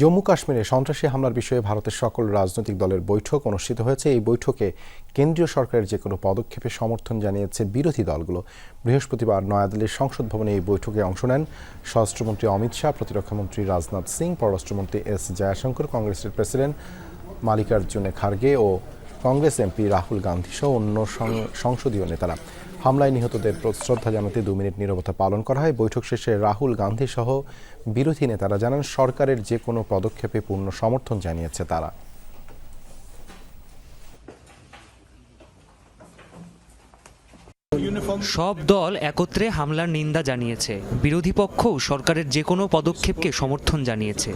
জম্মু কাশ্মীরে সন্ত্রাসী হামলার বিষয়ে ভারতের সকল রাজনৈতিক দলের বৈঠক অনুষ্ঠিত হয়েছে। এই বৈঠকে কেন্দ্রীয় সরকারের যে কোনো পদক্ষেপে সমর্থন জানিয়েছে বিরোধী দলগুলো। বৃহস্পতিবার নয়াদিল্লির সংসদ ভবনে এই বৈঠকে অংশ নেন স্বরাষ্ট্রমন্ত্রী অমিত শাহ, প্রতিরক্ষামন্ত্রী রাজনাথ সিং, পররাষ্ট্রমন্ত্রী এস জয়াশঙ্কর, কংগ্রেসের প্রেসিডেন্ট মালিকার্জুনে খার্গে ও কংগ্রেস এমপি রাহুল গান্ধী সহ অন্য সংসদীয় নেতারা। হামলায় নিহতদের শ্রদ্ধা জানাতে দু মিনিট নিরবতা পালন করা হয়। বৈঠক শেষে রাহুল গান্ধী সহ বিরোধী নেতারা জানান, সরকারের যে কোনো পদক্ষেপে পূর্ণ সমর্থন জানিয়েছে তারা। সব দল একত্রে হামলার নিন্দা জানিয়েছে। বিরোধী পক্ষও সরকারের যে কোনো পদক্ষেপকে সমর্থন জানিয়েছে।